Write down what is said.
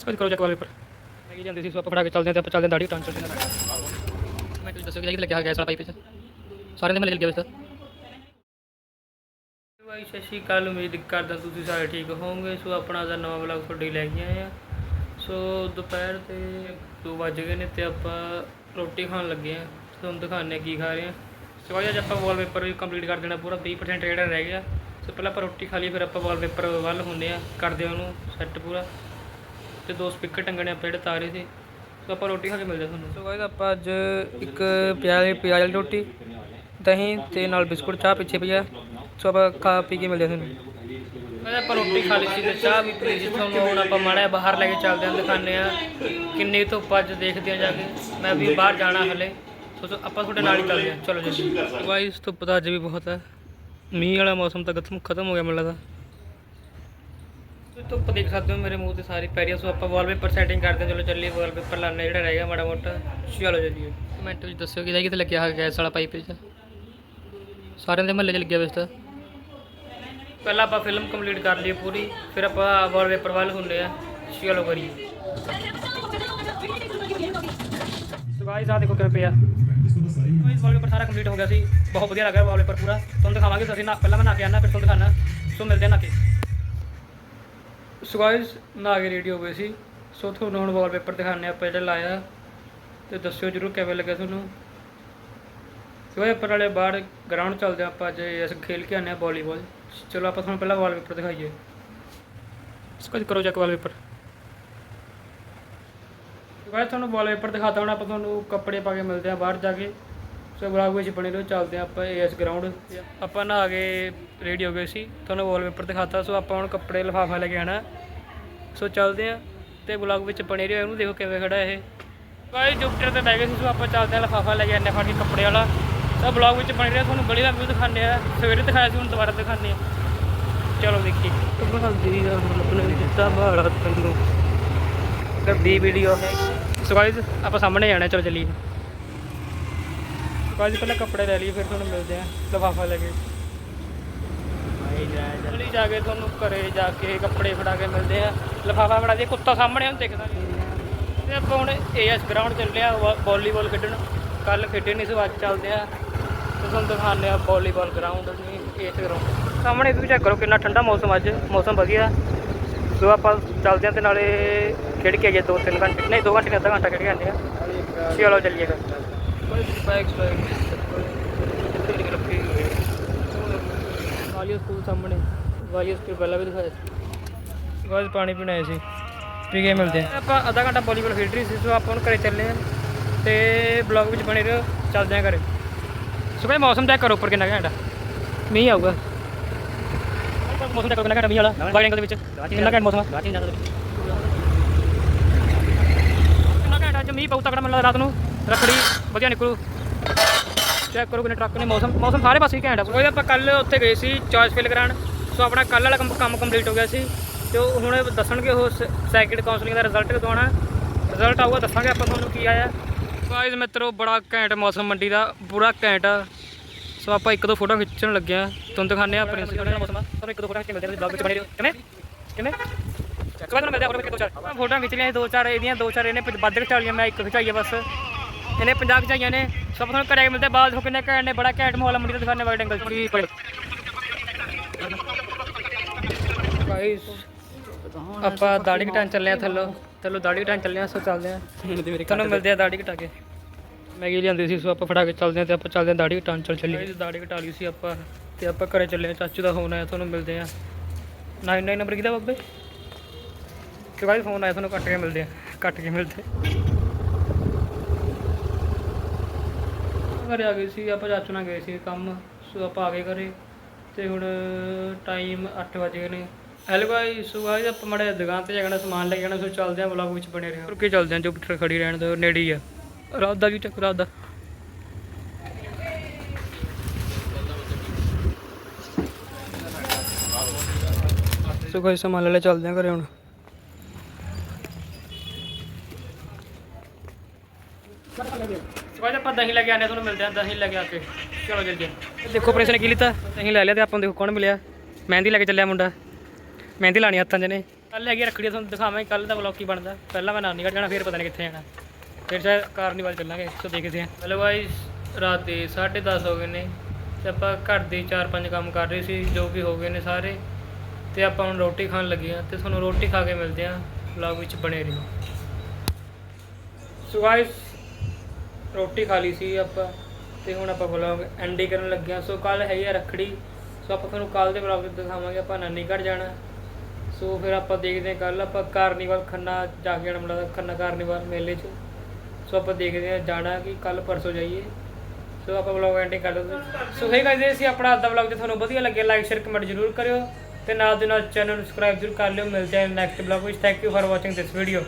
ਸਪੈਸ਼ ਕਰੋ ਚੱਕ ਵਾਲੇ ਪਰ ਮੈਂ ਕੀ ਜਾਂਦੀ ਸੀ, ਸੋ ਆਪਾਂ ਫੜਾ ਕੇ ਚੱਲਦੇ ਹਾਂ ਤੇ ਆਪਾਂ ਚੱਲਦੇ ਹਾਂ ਦਾੜੀ ਟਾਂਚਲ ਦੇ ਨਾਲ ਮੈਂ ਤੁਸੀਂ ਦੱਸੋ ਕਿ ਲੱਗਿਆ ਗੈਸ ਵਾਲਾ ਪਾਈਪ 'ਚ। ਸਾਰਿਆਂ ਦੇ ਮਿਲ ਗਿਆ ਵੈਸੇ ਭਾਈ, ਸਤਿ ਸ਼੍ਰੀ ਅਕਾਲ, ਉਮੀਦ ਕਰਦਾ ਤੁਸੀਂ ਸਾਰੇ ਠੀਕ ਹੋਵੋਗੇ। ਸੋ ਆਪਣਾ ਦਾ ਨਵਾਂ ਵਲੌਗ ਤੁਹਾਡੇ ਲੈ ਕੇ ਆਏ ਆ ਸੋ ਦੁਪਹਿਰ ਤੇ 2 ਵੱਜ ਗਏ ਨੇ ਤੇ ਆਪਾਂ ਰੋਟੀ ਖਾਣ ਲੱਗੇ ਆ ਤੁਹਾਨੂੰ ਦਿਖਾਉਂਦੇ ਹਾਂ ਕੀ ਖਾ ਰਹੇ ਆ ਸੋ ਅੱਜ ਆਪਾਂ ਵਾਲਪੇਪਰ ਵੀ ਕੰਪਲੀਟ ਕਰ ਦੇਣਾ ਪੂਰਾ। 20% ਜਿਹੜਾ ਰਹਿ ਗਿਆ। ਸੋ ਪਹਿਲਾਂ ਆਪਾਂ ਰੋਟੀ ਖਾ ਲਈ ਫਿਰ ਆਪਾਂ ਵਾਲਪੇਪਰ ਵੱਲ ਹੁੰਦੇ ਆ ਕਰਦੇ ਆ ਉਹਨੂੰ ਸੈੱਟ ਪੂਰਾ। ਤੇ ਦੋ ਸਪੀਕਰ ਟੰਗਣੇ ਆਪਾਂ ਜਿਹੜੇ ਤਾਰੇ ਸੀ ਸੋ ਆਪਾਂ ਰੋਟੀ ਖਾ ਕੇ ਮਿਲਦੇ ਤੁਹਾਨੂੰ। ਸੋ ਗਾਇਸ ਆਪਾਂ ਅੱਜ ਇੱਕ ਪਿਆਜ਼ ਪਿਆਜ਼ ਵਾਲੀ ਰੋਟੀ ਦਹੀਂ ਤੇ ਨਾਲ ਬਿਸਕੁਟ ਚਾਹ ਪਿੱਛੇ ਪਿਆ ਸੋ ਆਪਾਂ ਖਾ ਪੀ ਕੇ ਮਿਲਦੇ ਤੁਹਾਨੂੰ। ਮੈਂ ਆਪਾਂ ਰੋਟੀ ਖਾ ਲਈ ਸੀ ਤੇ ਚਾਹ ਵੀ ਪੀ ਤੁਹਾਨੂੰ ਹੁਣ ਆਪਾਂ ਮਾੜਾ ਬਾਹਰ ਲੈ ਕੇ ਚੱਲਦੇ ਹਾਂ ਦਿਖਾਉਂਦੇ ਆ ਕਿੰਨੀ ਧੁੱਪ ਅੱਜ ਦੇਖਦੇ ਆ ਜਾ ਕੇ। ਮੈਂ ਵੀ ਬਾਹਰ ਜਾਣਾ ਹਲੇ। ਸੋ ਆਪਾਂ ਤੁਹਾਡੇ ਨਾਲ ਹੀ ਚੱਲਦੇ ਆ ਚਲੋ ਜੀ। ਗਾਇਸ ਧੁੱਪ ਤਾਂ ਅੱਜ ਵੀ ਬਹੁਤ ਹੈ। ਮੀਂਹ ਵਾਲਾ ਮੌਸਮ ਤਾਂ ਖਤਮ ਖਤਮ ਹੋ ਗਿਆ ਮੈਨੂੰ ਲੱਗਦਾ। ਧੁੱਪ ਦੇਖ ਸਕਦੇ ਹੋ ਮੇਰੇ ਮੂੰਹ ਤੇ ਸਾਰੀ ਪੈ ਰਹੀ ਹੈ ਸੋ ਆਪਾਂ ਵਾਲਪੇਪਰ ਸੈਟਿੰਗ ਕਰਦੇ ਚਲੋ ਚੱਲੀਏ ਵਾਲਪੇਪਰ ਲਾਣੇ ਜਿਹੜਾ ਰਹਿ ਗਿਆ ਮਾੜਾ ਮੋਟਾ। ਚਲੋ ਚੱਲੀਏ। ਕਮੈਂਟ ਵਿੱਚ ਦੱਸਿਓ ਕਿਹਦਾ ਕਿਤੇ ਲੱਗਿਆ ਹੋਇਆ ਗੈਸ ਵਾਲਾ ਪਾਈਪ ਵਿੱਚ? ਸਾਰਿਆਂ ਦੇ ਮਹੱਲੇ 'ਚ ਲੱਗਿਆ ਵੈਸੇ ਤਾਂ। ਪਹਿਲਾਂ ਆਪਾਂ ਫਿਲਮ ਕੰਪਲੀਟ ਕਰ ਲਈ ਪੂਰੀ। ਫਿਰ ਆਪਾਂ ਵਾਲਪੇਪਰ ਵੱਲ ਹੁੰਦੇ ਆ ਚਲੋ ਕਰੀਏ। ਸੋ ਗਾਇਸ ਆ ਦੇਖੋ ਕਿਵੇਂ ਪਿਆ। ਗਾਇਸ ਵਾਲਪੇਪਰ ਸਾਰਾ ਕੰਪਲੀਟ ਹੋ ਗਿਆ ਸੀ। ਬਹੁਤ ਵਧੀਆ ਲੱਗਾ ਵਾਲਪੇਪਰ ਪੂਰਾ। ਤੁਹਾਨੂੰ ਦਿਖਾਵਾਂਗੇ ਅਸੀਂ ਨਾ ਪਹਿਲਾਂ ਮੈਂ ਨਾ ਕੇ ਆਣਾ ਫਿਰ ਤੁਹਾਨੂੰ ਦਿਖਾਣਾ ਸੋ ਮਿਲਦੇ ਆ ਨਾ ਕੇ ਸੋ ਗਾਇਸ ਨਾ ਕੇ ਰੈਡੀ ਹੋ ਗਏ ਸੀ। ਸੋ ਤੁਹਾਨੂੰ ਹੁਣ ਵਾਲਪੇਪਰ ਦਿਖਾਣੇ ਆਪਾਂ ਜਿਹੜਾ ਲਾਇਆ ਤੇ ਦੱਸਿਓ ਜਰੂਰ ਕਿਵੇਂ ਲੱਗਿਆ ਤੁਹਾਨੂੰ। ਸੋ ਇਹ ਉੱਪਰ ਵਾਲੇ ਬਾਹਰ ਗਰਾਊਂਡ ਚੱਲਦੇ ਆਪਾਂ ਅੱਜ, ਇਸ ਖੇਲ ਕੇ ਆਨੇ ਆ ਵਾਲੀਬਾਲ ਚਲੋ ਆਪਾਂ ਤੁਹਾਨੂੰ ਪਹਿਲਾਂ ਵਾਲਪੇਪਰ ਦਿਖਾਈਏ। ਸਕੋਜ ਕਰੋ ਚੈੱਕ ਵਾਲਪੇਪਰ ਗਾਇਸ ਤੁਹਾਨੂੰ ਵਾਲਪੇਪਰ ਦਿਖਾਤਾ ਹੁਣ, ਆਪਾਂ ਤੁਹਾਨੂੰ ਕੱਪੜੇ ਪਾ ਕੇ ਮਿਲਦੇ ਆ ਬਾਹਰ ਜਾ ਕੇ। ਸੋ ਬਲੌਗ ਵਿੱਚ ਬਣੇ ਰਹੋ ਚੱਲਦੇ ਆ ਆਪਾਂ ਏਐਸ ਗਰਾਊਂਡ ਆਪਾਂ ਨਹਾ ਕੇ ਰੈਡੀ ਹੋ ਗਏ ਸੀ ਤੁਹਾਨੂੰ ਵਾਲਪੇਪਰ ਦਿਖਾਤਾ ਸੋ ਆਪਾਂ ਹੁਣ ਕੱਪੜੇ ਲਿਫਾਫਾ ਲੈ ਕੇ ਆਣਾ ਸੋ ਚੱਲਦੇ ਆ ਤੇ ਬਲੌਗ ਵਿੱਚ ਬਣੇ ਰਹੋ ਇਹਨੂੰ ਦੇਖੋ ਕਿਵੇਂ ਖੜਾ ਇਹ। ਗਾਇਸ ਜੁਪਟਰ ਤੇ ਬਹਿ ਗਏ ਸੀ ਸੋ ਆਪਾਂ ਚੱਲਦੇ ਆ ਲਿਫਾਫਾ ਲੈ ਕੇ ਆਨੇ ਫੜ ਕੇ ਕੱਪੜੇ ਵਾਲਾ। ਤਾਂ ਬਲੌਗ ਵਿੱਚ ਬਣੇ ਰਿਹਾ ਤੁਹਾਨੂੰ ਗਲੀ ਦਾ ਵਿਊ ਦਿਖਾਉਂਦੇ ਆ ਸਵੇਰੇ ਦਿਖਾਇਆ ਸੀ ਹੁਣ ਦੁਬਾਰਾ ਦਿਖਾਉਂਦੇ ਆ ਚਲੋ ਦੇਖੀ ਤੁਹਾਡੀ ਦਾ ਆਪਣੇ ਦਿੱਤਾ ਬਾੜਾ ਤੈਨੂੰ ਗੱਦੀ ਵੀਡੀਓ ਹੈ ਸੋ ਗਾਇਸ ਆਪਾਂ ਸਾਹਮਣੇ ਜਾਣਾ ਚਲੋ ਚੱਲੀਏ। ਗਾਇਸ ਪਹਿਲਾਂ ਕੱਪੜੇ ਲੈ ਲਈਏ, ਫਿਰ ਤੁਹਾਨੂੰ ਮਿਲਦੇ ਆ ਲਿਫਾਫਾ ਲੈ ਕੇ। ਗਲੀ ਜਾ ਕੇ ਤੁਹਾਨੂੰ ਘਰੇ ਜਾ ਕੇ ਕੱਪੜੇ ਫੜਾ ਕੇ ਮਿਲਦੇ ਆ ਲਿਫਾਫਾ ਫੜਾ ਦੇ ਕੁੱਤਾ ਸਾਹਮਣੇ ਹੁਣ ਦਿਖਦਾ ਨਹੀਂ। ਤੇ ਆਪਾਂ ਹੁਣ ਏਐਸ ਗਰਾਊਂਡ ਚੱਲੇ ਆ ਵਾਲੀਬਾਲ ਖੇਡਣ। ਕੱਲ ਖੇਡੇ ਨਹੀਂ ਸੋ ਅੱਜ ਚੱਲਦੇ ਆ ਤੁਹਾਨੂੰ ਦਿਖਾਉਂਦੇ ਆ ਵਾਲੀਬਾਲ ਗਰਾਊਂਡ ਅਸੀਂ ਏਐਸ ਗਰਾਊਂਡ ਸਾਹਮਣੇ ਤੁਸੀਂ ਚੈੱਕ ਕਰੋ ਕਿੰਨਾ ਠੰਡਾ ਮੌਸਮ ਅੱਜ। ਮੌਸਮ ਵਧੀਆ। ਸੋ ਆਪਾਂ ਚੱਲਦੇ ਆ ਤੇ ਨਾਲੇ ਖੇਡ ਕੇ ਆਈਏ 2-3 ਘੰਟੇ। ਨਹੀਂ 2 ਘੰਟੇ ਅੱਧਾ ਘੰਟਾ ਖੇਡ ਕੇ ਆਉਂਦੇ ਆ ਚਲੋ, ਚੱਲੀਏ ਫਿਰ। ਬਾਈਕਸ ਵਾਲੀਓ ਸਕੂਲ ਸਾਹਮਣੇ ਵਾਲੀਓ ਸਕੂਲ ਪਹਿਲਾਂ ਵੀ ਦਿਖਾਇਆ ਸੀ ਗਾਇਸ, ਪਾਣੀ ਪੀਣ ਆਏ ਸੀ। ਪੀ ਕੇ ਮਿਲਦੇ ਆ ਆਪਾਂ ਅੱਧਾ ਘੰਟਾ ਵਾਲੀਬਾਲ ਖੇਡ ਰਹੀ ਸੀ, ਸੋ ਆਪਾਂ ਹੁਣ ਘਰੇ ਚੱਲੇ ਆ ਤੇ ਬਲੌਗ ਵਿੱਚ ਬਣੇ ਰਹੋ, ਚੱਲਦੇ ਆ ਘਰੇ। ਸੋ ਮੌਸਮ ਚੈੱਕ ਕਰੋ ਉੱਪਰ ਕਿੰਨਾ ਘੰਟਾ। ਮੀਂਹ ਆਊਗਾ। ਮੌਸਮ ਚੈੱਕ ਕਰੋ ਕਿੰਨਾ ਘੰਟਾ ਮੀਂਹ ਵਾਲਾ ਵਾਈਡ ਐਂਗਲ ਦੇ ਵਿੱਚ। ਕਿੰਨਾ ਘੰਟਾ ਮੌਸਮ ਕਿੰਨਾ ਘੰਟਾ ਚ ਮੀਂਹ ਪਊ ਤਕੜਾ ਮੈਨੂੰ ਰਾਤ ਨੂੰ। ਰੱਖੜੀ ਵਧੀਆ ਨਿਕਲੂ। ਚੈੱਕ ਕਰੋ ਕਿੰਨੇ ਟਰੱਕ ਨੇ। ਮੌਸਮ ਮੌਸਮ ਸਾਰੇ ਪਾਸੇ ਹੀ ਘੈਂਟ ਆ ਕੋਈ ਆਪਾਂ ਕੱਲ ਉੱਥੇ ਗਏ ਸੀ ਚੋਇਸ ਫਿਲ ਕਰਾਉਣ। ਸੋ ਆਪਣਾ ਕੱਲ ਵਾਲਾ ਕੰਮ ਕੰਪਲੀਟ ਹੋ ਗਿਆ ਸੀ। ਤੇ ਹੁਣ ਦੱਸਣਗੇ ਉਹ ਸੈਕਿੰਡ ਕਾਉਂਸਲਿੰਗ ਦਾ ਰਿਜ਼ਲਟ ਕਦੋਂ ਆਉਣਾ। ਰਿਜ਼ਲਟ ਆਊਗਾ ਦੱਸਾਂਗੇ ਆਪਾਂ ਤੁਹਾਨੂੰ ਕੀ ਆਇਆ। ਗਾਇਜ਼ ਮਿੱਤਰੋ ਬੜਾ ਘੈਂਟ ਮੌਸਮ ਮੰਡੀ ਦਾ ਪੂਰਾ ਘੈਂਟ ਆ। ਸੋ ਆਪਾਂ ਇੱਕ ਦੋ ਫੋਟੋ ਖਿੱਚਣ ਲੱਗੇ ਆ। ਤੁਹਾਨੂੰ ਦਿਖਾਉਂਦੇ ਆ ਪ੍ਰਿੰਸੀਪਲ ਦਾ ਮੌਸਮ ਤੁਹਾਨੂੰ ਇੱਕ ਦੋ ਫੋਟੋ ਖਿੱਚ ਮਿਲਦੇ ਆ ਬਲੌਗ ਵਿੱਚ ਬਣੇ ਰਹੋ। ਕਿਵੇਂ? ਕਿਵੇਂ? ਚੱਕ ਬਾਅਦ ਮਿਲਦੇ ਆ ਫੋਟੋ ਦੋ ਚਾਰ। ਫੋਟੋਆਂ ਖਿੱਚ ਲਈਆਂ ਦੋ ਚਾਰ। ਇਹਦੀਆਂ ਦੋ ਚਾਰ ਇਹਨੇ ਵੱਧ ਖਿਚਾਲੀਆਂ ਮੈਂ ਇੱਕ ਖਿਚਾਈ ਆ ਬਸ। ਇਹਨੇ 50 ਖਿਚਾਈਆਂ ਨੇ। ਸਭ ਤੁਹਾਨੂੰ ਕਰਿਆ ਮਿਲਦੇ ਆ, ਬਾਅਦ ਦੇਖੋ ਕਿੰਨੇ ਘੈਂਟ ਨੇ ਬੜਾ ਘੈਂਟ ਮਾਹੌਲ ਆ ਮੰਡੀ ਦਾ ਦਿਖਾਣੇ ਵਾਈਡ ਐਂਗਲ ਕੀ ਪੜੇ ਆਪਾਂ ਦਾੜੀ ਘਟਾਣ ਚੱਲੇ ਆ ਥੱਲੋਂ। ਥੱਲੋਂ ਦਾੜੀ ਘਟਾਣ ਚੱਲੇ ਆ ਸੋ ਚੱਲਦੇ ਆ ਤੁਹਾਨੂੰ ਮਿਲਦੇ ਆ ਦਾੜੀ ਘਟਾ ਕੇ। ਮੈਗੀ ਲਿਆਂਦੀ ਸੀ ਸੋ ਆਪਾਂ ਫੜਾ ਕੇ ਚੱਲਦੇ ਆ ਤੇ ਆਪਾਂ ਚੱਲਦੇ ਆ ਦਾੜੀ ਘਟਾਣ ਚੱਲ ਚੱਲੀਏ। ਦਾੜੀ ਘਟਾ ਲਈ ਸੀ ਆਪਾਂ ਤੇ ਆਪਾਂ ਘਰੇ ਚੱਲੇ ਆ ਚਾਚੂ ਦਾ ਫੋਨ ਆਇਆ ਤੁਹਾਨੂੰ ਮਿਲਦੇ ਆ 99 ਨੰਬਰ ਕਿਹਦਾ ਬਾਬੇ? ਕਿ ਬਾਈ ਫੋਨ ਆਇਆ ਤੁਹਾਨੂੰ ਕੱਟ ਕੇ ਮਿਲਦੇ ਆ ਕੱਟ ਕੇ ਮਿਲਦੇ ਘਰੇ ਆ ਗਏ ਸੀ, ਆਪਾਂ ਚਾਚੂ ਨਾਲ ਗਏ ਸੀ ਕੰਮ ਸੋ ਆਪਾਂ ਆ ਗਏ ਘਰੇ। ਤੇ ਹੁਣ ਟਾਈਮ 8 ਵਜੇ ਨੇ। ਹੈਲੋ ਭਾਈ ਸੋ ਗਾਇਸ ਆਪਾਂ ਮੜੇ ਦੁਕਾਨ ਤੇ ਜਾਣਾ, ਸਮਾਨ ਲੈ ਕੇ ਆਣਾ ਸੋ ਚੱਲਦੇ ਆਂ ਵਲੌਗ ਵਿੱਚ ਬਣੇ ਰਹੋ। ਰੁਕੇ ਚੱਲਦੇ ਆਂ ਜੁਪਟਰ ਖੜੀ ਰਹਿਣ ਦੋ ਨੇੜੇ ਹੀ ਆ। ਰਾਤ ਦਾ ਵੀ ਚੱਕ ਰਾਤ ਦਾ। ਸੋ ਗਾਇਸ ਸਮਾਨ ਲੈ ਚੱਲਦੇ ਆਂ ਘਰੇ ਹੁਣ। ਸਵਾਜ ਆਪਾਂ ਦਹੀਂ ਲੈ ਕੇ ਆਨੇ ਤੁਹਾਨੂੰ ਮਿਲਦੇ ਆ ਦਹੀਂ ਲੈ ਕੇ ਆ ਕੇ। ਚਲੋ ਜਲਦੀ ਦੇਖੋ ਪ੍ਰਿੰਸ ਨੇ ਕੀ ਲਿੱਤਾ ਦਹੀਂ ਲੈ ਲਿਆ ਤੇ ਆਪਾਂ ਨੂੰ ਦੇਖੋ ਕੌਣ ਮਿਲਿਆ? ਮਹਿੰਦੀ ਲੈ ਕੇ ਚੱਲਿਆ ਮੁੰਡਾ। ਮਹਿੰਦੀ ਲਾਣੀ ਹੱਥਾਂ 'ਚ ਨੇ। ਕੱਲ ਹੈਗੀ ਰੱਖੜੀ ਤੁਹਾਨੂੰ ਦਿਖਾਵਾਂਗੇ। ਕੱਲ ਦਾ ਵਲੌਗ ਕੀ ਬਣਦਾ? ਪਹਿਲਾਂ ਮੈਂ ਨਾਨੀ ਘਰ ਜਾਣਾ ਫਿਰ ਪਤਾ ਨਹੀਂ ਕਿੱਥੇ ਜਾਣਾ। ਫਿਰ ਸ਼ਾਇਦ ਕਾਰਨੀਵਲ ਚੱਲਾਂਗੇ ਸੋ ਦੇਖਦੇ ਹਾਂ ਹੈਲੋ ਗਾਇਸ ਰਾਤ ਦੇ 10:30 ਹੋ ਗਏ ਨੇ ਤੇ ਆਪਾਂ ਘਰ ਦੇ 4-5 ਕੰਮ ਕਰ ਰਹੇ ਸੀ ਜੋ ਕਿ ਹੋ ਗਏ ਨੇ ਸਾਰੇ। ਤੇ ਆਪਾਂ ਹੁਣ ਰੋਟੀ ਖਾਣ ਲੱਗੇ ਹਾਂ ਤੇ ਤੁਹਾਨੂੰ ਰੋਟੀ ਖਾ ਕੇ ਮਿਲਦੇ ਹਾਂ ਵਲੌਗ ਵਿੱਚ ਬਣੇ ਰਹੋ। ਸੋ ਗਾਇਸ ਰੋਟੀ ਖਾ ਲਈ ਸੀ ਆਪਾਂ, ਤੇ ਹੁਣ ਆਪਾਂ ਵਲੌਗ ਐਂਡੀ ਕਰਨ ਲੱਗੇ ਹਾਂ। ਸੋ ਕੱਲ ਹੈਗੀ ਆ ਰੱਖੜੀ, ਸੋ ਆਪਾਂ ਤੁਹਾਨੂੰ ਕੱਲ ਦੇ ਵਲੌਗ ਵਿੱਚ ਦਿਖਾਵਾਂਗੇ, ਆਪਾਂ ਨਾਨੀ ਜਾਣਾ। ਸੋ ਫਿਰ ਆਪਾਂ ਦੇਖਦੇ ਹਾਂ ਕੱਲ ਆਪਾਂ ਕਾਰਨੀਵਲ ਖੰਨਾ ਜਾ ਕੇ ਜਾਣਾ ਮਤਲਬ ਖੰਨਾ ਕਾਰਨੀਵਲ ਮੇਲੇ 'ਚ। ਸੋ ਆਪਾਂ ਦੇਖਦੇ ਹਾਂ ਜਾਣਾ ਕਿ ਕੱਲ ਪਰਸੋਂ ਜਾਈਏ। ਸੋ ਆਪਾਂ ਵਲੌਗ ਐਂਡਿੰਗ ਕਰ ਦਿੰਦੇ ਸੋ ਹੈ ਗਾਇਸ ਅਸੀਂ ਆਪਣਾ ਅੱਜ ਦਾ ਵਲੌਗ ਜੇ ਤੁਹਾਨੂੰ ਵਧੀਆ ਲੱਗਿਆ ਲਾਈਕ ਸ਼ੇਅਰ ਕਮੈਂਟ ਜ਼ਰੂਰ ਕਰਿਓ। ਤੇ ਨਾਲ ਦੇ ਨਾਲ ਚੈਨਲ ਨੂੰ ਸਬਸਕ੍ਰਾਈਬ ਜ਼ਰੂਰ ਕਰ ਲਿਓ। ਮਿਲਦੇ ਹਾਂ ਨੈਕਸਟ ਵਲੌਗ ਵਿੱਚ। Thank you for watching this video